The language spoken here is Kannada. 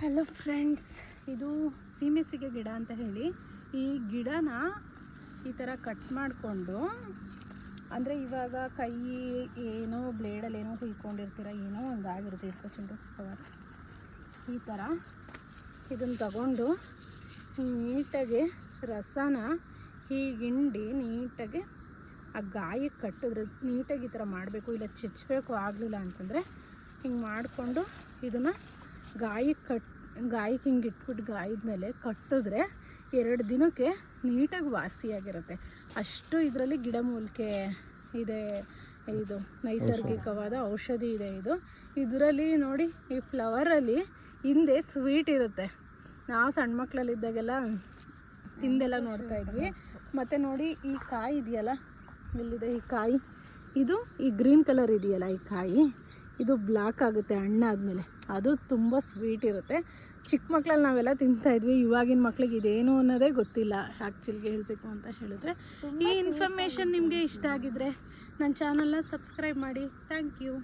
ಹಲೋ ಫ್ರೆಂಡ್ಸ್ ಇದು ಸೀಮೆಸಿಗೆ ಗಿಡ ಅಂತ ಹೇಳಿ. ಈ ಗಿಡನ ಈ ಥರ ಕಟ್ ಮಾಡಿಕೊಂಡು, ಅಂದರೆ ಇವಾಗ ಕೈ ಏನೋ ಬ್ಲೇಡಲ್ಲಿ ಏನೋ ಹುಯ್ಕೊಂಡಿರ್ತೀರ, ಏನೋ ಒಂದು ಆಗಿರುತ್ತೆ. ಇಟ್ಕೊಚುಂಡು ಕವರ್ ಈ ಥರ ಇದನ್ನು ತಗೊಂಡು ನೀಟಾಗಿ ರಸನ ಹೀಗಿಂಡಿ ನೀಟಾಗಿ ಆ ಗಾಯಕ್ಕೆ ಕಟ್ಟಿದ್ರೆ ನೀಟಾಗಿ ಈ ಥರ ಮಾಡಬೇಕು. ಇಲ್ಲ ಚಚ್ಚಬೇಕು ಆಗಲಿಲ್ಲ ಅಂತಂದರೆ ಹಿಂಗೆ ಮಾಡಿಕೊಂಡು ಇದನ್ನು ಗಾಯಕ್ಕೆ ಕಟ್ ಗಾಯಕ್ಕೆ ಹಿಂಗೆ ಇಟ್ಬಿಟ್ಟು ಗಾಯದ ಮೇಲೆ ಕಟ್ಟಿದ್ರೆ ಎರಡು ದಿನಕ್ಕೆ ನೀಟಾಗಿ ವಾಸಿಯಾಗಿರುತ್ತೆ. ಅಷ್ಟು ಇದರಲ್ಲಿ ಗಿಡಮೂಲಿಕೆ ಇದೆ, ಇದು ನೈಸರ್ಗಿಕವಾದ ಔಷಧಿ ಇದೆ ಇದು. ಇದರಲ್ಲಿ ನೋಡಿ, ಈ ಫ್ಲವರಲ್ಲಿ ಹಿಂದೆ ಸ್ವೀಟ್ ಇರುತ್ತೆ. ನಾವು ಸಣ್ಣ ಮಕ್ಕಳಲ್ಲಿದ್ದಾಗೆಲ್ಲ ತಿಂದೆಲ್ಲ ನೋಡ್ತಾ ಇದ್ವಿ. ಮತ್ತು ನೋಡಿ, ಈ ಕಾಯಿ ಇದೆಯಲ್ಲ ಇಲ್ಲಿದೆ ಈ ಕಾಯಿ? ಇದು ಈ ಗ್ರೀನ್ ಕಲರ್ ಇದೆಯಲ್ಲ ಈ ಕಾಯಿ? ಇದು ಬ್ಲ್ಯಾಕ್ ಆಗುತ್ತೆ ಹಣ್ಣಾದಮೇಲೆ ಅದು ತುಂಬ ಸ್ವೀಟ್ ಇರುತ್ತೆ. ಚಿಕ್ಕ ಮಕ್ಕಳಲ್ಲಿ ನಾವೆಲ್ಲ ತಿಂತಾ ಇದ್ವಿ. ಇವಾಗಿನ ಮಕ್ಳಿಗೆ ಇದೇನು ಅನ್ನೋದೇ ಗೊತ್ತಿಲ್ಲ ಆ್ಯಕ್ಚುಲಿಗೆ ಹೇಳಬೇಕು ಅಂತ ಹೇಳಿದ್ರೆ. ಈ ಇನ್ಫಾರ್ಮೇಷನ್ ನಿಮಗೆ ಇಷ್ಟ ಆಗಿದ್ರೆ ನನ್ನ ಚಾನಲ್ನ ಸಬ್ಸ್ಕ್ರೈಬ್ ಮಾಡಿ. Thank you